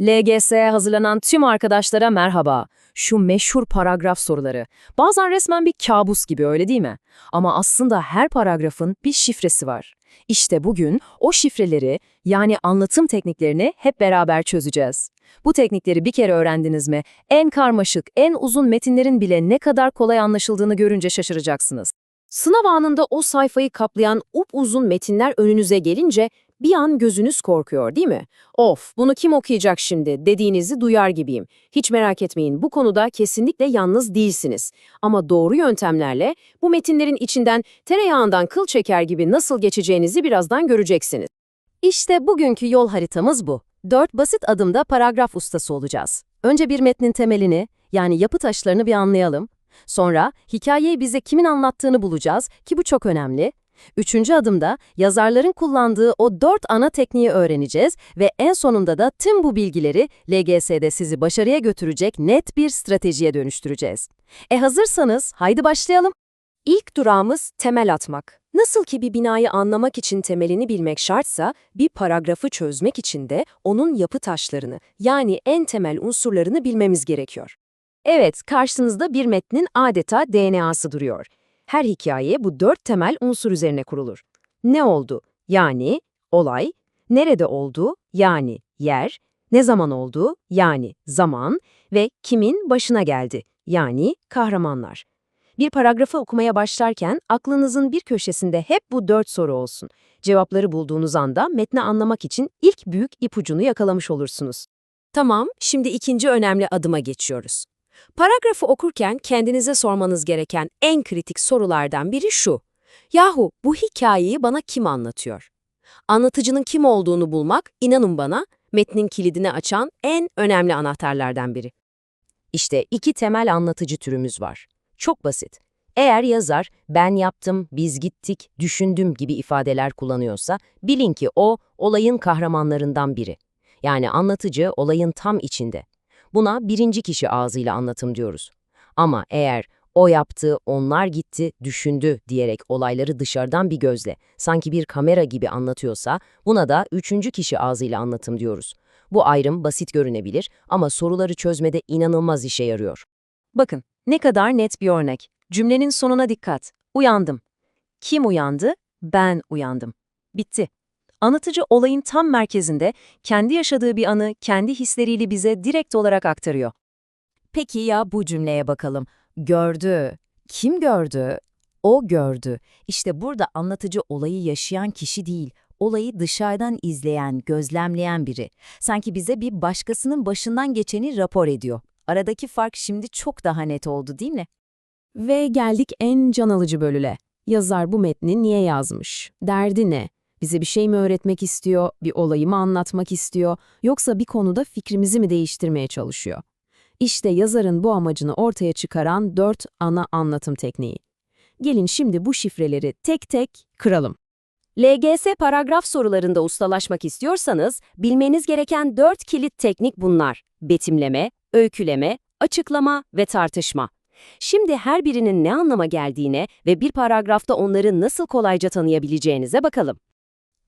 LGS'ye hazırlanan tüm arkadaşlara merhaba. Şu meşhur paragraf soruları. Bazen resmen bir kabus gibi öyle değil mi? Ama aslında her paragrafın bir şifresi var. İşte bugün o şifreleri yani anlatım tekniklerini hep beraber çözeceğiz. Bu teknikleri bir kere öğrendiniz mi? En karmaşık, en uzun metinlerin bile ne kadar kolay anlaşıldığını görünce şaşıracaksınız. Sınav anında o sayfayı kaplayan upuzun metinler önünüze gelince bir an gözünüz korkuyor değil mi? Of bunu kim okuyacak şimdi dediğinizi duyar gibiyim. Hiç merak etmeyin bu konuda kesinlikle yalnız değilsiniz. Ama doğru yöntemlerle bu metinlerin içinden tereyağından kıl çeker gibi nasıl geçeceğinizi birazdan göreceksiniz. İşte bugünkü yol haritamız bu. Dört basit adımda paragraf ustası olacağız. Önce bir metnin temelini yani yapı taşlarını bir anlayalım. Sonra hikayeyi bize kimin anlattığını bulacağız ki bu çok önemli. Üçüncü adımda yazarların kullandığı o dört ana tekniği öğreneceğiz ve en sonunda da tüm bu bilgileri LGS'de sizi başarıya götürecek net bir stratejiye dönüştüreceğiz. E hazırsanız haydi başlayalım. İlk durağımız temel atmak. Nasıl ki bir binayı anlamak için temelini bilmek şartsa, bir paragrafı çözmek için de onun yapı taşlarını, yani en temel unsurlarını bilmemiz gerekiyor. Evet, karşınızda bir metnin adeta DNA'sı duruyor. Her hikaye bu dört temel unsur üzerine kurulur. Ne oldu? Yani olay, nerede oldu? Yani yer, ne zaman oldu? Yani zaman ve kimin başına geldi? Yani kahramanlar. Bir paragrafı okumaya başlarken aklınızın bir köşesinde hep bu dört soru olsun. Cevapları bulduğunuz anda metni anlamak için ilk büyük ipucunu yakalamış olursunuz. Tamam, şimdi ikinci önemli adıma geçiyoruz. Paragrafı okurken kendinize sormanız gereken en kritik sorulardan biri şu. Yahu bu hikayeyi bana kim anlatıyor? Anlatıcının kim olduğunu bulmak, inanın bana, metnin kilidini açan en önemli anahtarlardan biri. İşte iki temel anlatıcı türümüz var. Çok basit. Eğer yazar, ben yaptım, biz gittik, düşündüm gibi ifadeler kullanıyorsa, bilin ki o, olayın kahramanlarından biri. Yani anlatıcı olayın tam içinde. Buna birinci kişi ağzıyla anlatım diyoruz. Ama eğer o yaptı, onlar gitti, düşündü diyerek olayları dışarıdan bir gözle, sanki bir kamera gibi anlatıyorsa, buna da üçüncü kişi ağzıyla anlatım diyoruz. Bu ayrım basit görünebilir ama soruları çözmede inanılmaz işe yarıyor. Bakın, ne kadar net bir örnek. Cümlenin sonuna dikkat. Uyandım. Kim uyandı? Ben uyandım. Bitti. Anlatıcı olayın tam merkezinde kendi yaşadığı bir anı kendi hisleriyle bize direkt olarak aktarıyor. Peki ya bu cümleye bakalım. Gördü. Kim gördü? O gördü. İşte burada anlatıcı olayı yaşayan kişi değil, olayı dışarıdan izleyen, gözlemleyen biri. Sanki bize bir başkasının başından geçeni rapor ediyor. Aradaki fark şimdi çok daha net oldu değil mi? Ve geldik en can alıcı bölüle. Yazar bu metni niye yazmış? Derdi ne? Bize bir şey mi öğretmek istiyor, bir olayı mı anlatmak istiyor, yoksa bir konuda fikrimizi mi değiştirmeye çalışıyor? İşte yazarın bu amacını ortaya çıkaran dört ana anlatım tekniği. Gelin şimdi bu şifreleri tek tek kıralım. LGS paragraf sorularında ustalaşmak istiyorsanız, bilmeniz gereken dört kilit teknik bunlar. Betimleme, öyküleme, açıklama ve tartışma. Şimdi her birinin ne anlama geldiğine ve bir paragrafta onları nasıl kolayca tanıyabileceğinize bakalım.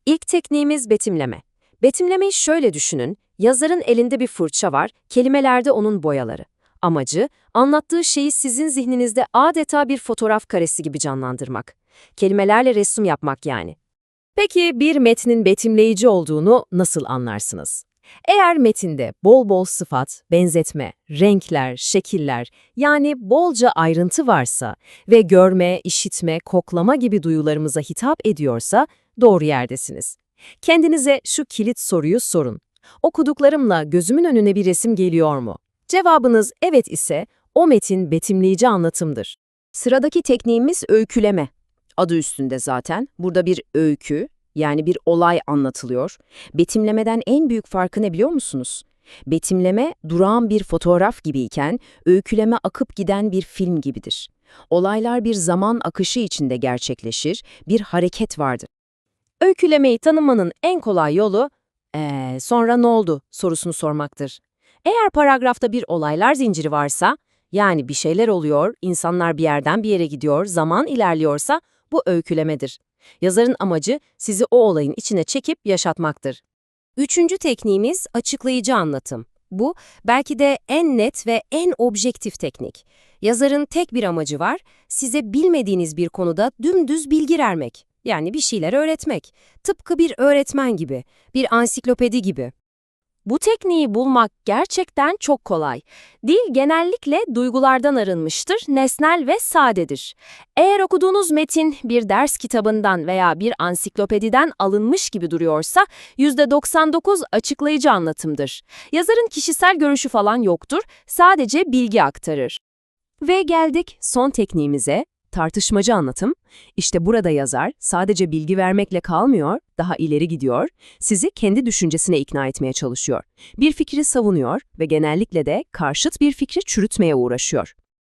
İlk tekniğimiz betimleme. Betimlemeyi şöyle düşünün, yazarın elinde bir fırça var, kelimelerde onun boyaları. Amacı, anlattığı şeyi sizin zihninizde adeta bir fotoğraf karesi gibi canlandırmak. Kelimelerle resim yapmak yani. Peki bir metnin betimleyici olduğunu nasıl anlarsınız? Eğer metinde bol bol sıfat, benzetme, renkler, şekiller yani bolca ayrıntı varsa ve görme, işitme, koklama gibi duyularımıza hitap ediyorsa doğru yerdesiniz. Kendinize şu kilit soruyu sorun. Okuduklarımla gözümün önüne bir resim geliyor mu? Cevabınız evet ise o metin betimleyici anlatımdır. Sıradaki tekniğimiz öyküleme. Adı üstünde zaten. Burada bir öykü, yani bir olay anlatılıyor. Betimlemeden en büyük farkı ne biliyor musunuz? Betimleme durağan bir fotoğraf gibiyken öyküleme akıp giden bir film gibidir. Olaylar bir zaman akışı içinde gerçekleşir, bir hareket vardır. Öykülemeyi tanımanın en kolay yolu, ee, sonra ne oldu sorusunu sormaktır. Eğer paragrafta bir olaylar zinciri varsa, yani bir şeyler oluyor, insanlar bir yerden bir yere gidiyor, zaman ilerliyorsa bu öykülemedir. Yazarın amacı sizi o olayın içine çekip yaşatmaktır. Üçüncü tekniğimiz açıklayıcı anlatım. Bu belki de en net ve en objektif teknik. Yazarın tek bir amacı var, size bilmediğiniz bir konuda dümdüz bilgi vermek. Yani bir şeyler öğretmek. Tıpkı bir öğretmen gibi, bir ansiklopedi gibi. Bu tekniği bulmak gerçekten çok kolay. Dil genellikle duygulardan arınmıştır, nesnel ve sadedir. Eğer okuduğunuz metin bir ders kitabından veya bir ansiklopediden alınmış gibi duruyorsa %99 açıklayıcı anlatımdır. Yazarın kişisel görüşü falan yoktur, sadece bilgi aktarır. Ve geldik son tekniğimize, tartışmacı anlatım. İşte burada yazar sadece bilgi vermekle kalmıyor, daha ileri gidiyor, sizi kendi düşüncesine ikna etmeye çalışıyor. Bir fikri savunuyor ve genellikle de karşıt bir fikri çürütmeye uğraşıyor.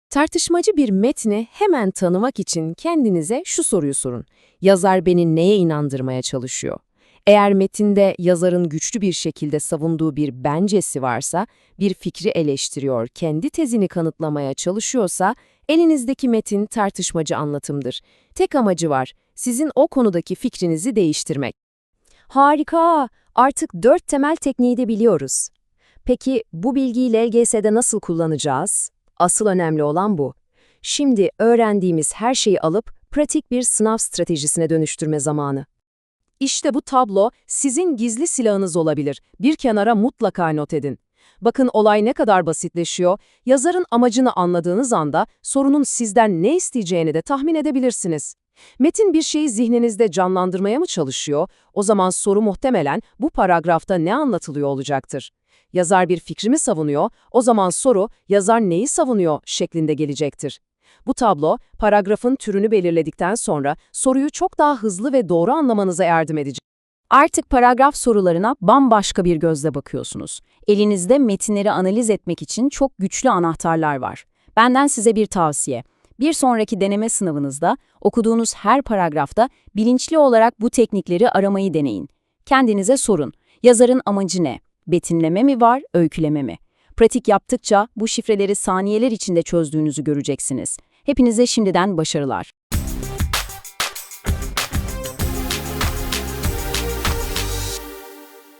Tartışmacı bir metni hemen tanımak için kendinize şu soruyu sorun. Yazar beni neye inandırmaya çalışıyor? Eğer metinde yazarın güçlü bir şekilde savunduğu bir bencesi varsa, bir fikri eleştiriyor, kendi tezini kanıtlamaya çalışıyorsa, elinizdeki metin tartışmacı anlatımdır. Tek amacı var, sizin o konudaki fikrinizi değiştirmek. Harika! Artık dört temel tekniği de biliyoruz. Peki bu bilgiyi LGS'de nasıl kullanacağız? Asıl önemli olan bu. Şimdi öğrendiğimiz her şeyi alıp pratik bir sınav stratejisine dönüştürme zamanı. İşte bu tablo sizin gizli silahınız olabilir. Bir kenara mutlaka not edin. Bakın olay ne kadar basitleşiyor. Yazarın amacını anladığınız anda sorunun sizden ne isteyeceğini de tahmin edebilirsiniz. Metin bir şeyi zihninizde canlandırmaya mı çalışıyor? O zaman soru muhtemelen bu paragrafta ne anlatılıyor olacaktır. Yazar bir fikri mi savunuyor? O zaman soru yazar neyi savunuyor şeklinde gelecektir. Bu tablo, paragrafın türünü belirledikten sonra soruyu çok daha hızlı ve doğru anlamanıza yardım edecek. Artık paragraf sorularına bambaşka bir gözle bakıyorsunuz. Elinizde metinleri analiz etmek için çok güçlü anahtarlar var. Benden size bir tavsiye. Bir sonraki deneme sınavınızda okuduğunuz her paragrafta bilinçli olarak bu teknikleri aramayı deneyin. Kendinize sorun. Yazarın amacı ne? Betimleme mi var, öyküleme mi? Pratik yaptıkça bu şifreleri saniyeler içinde çözdüğünüzü göreceksiniz. Hepinize şimdiden başarılar.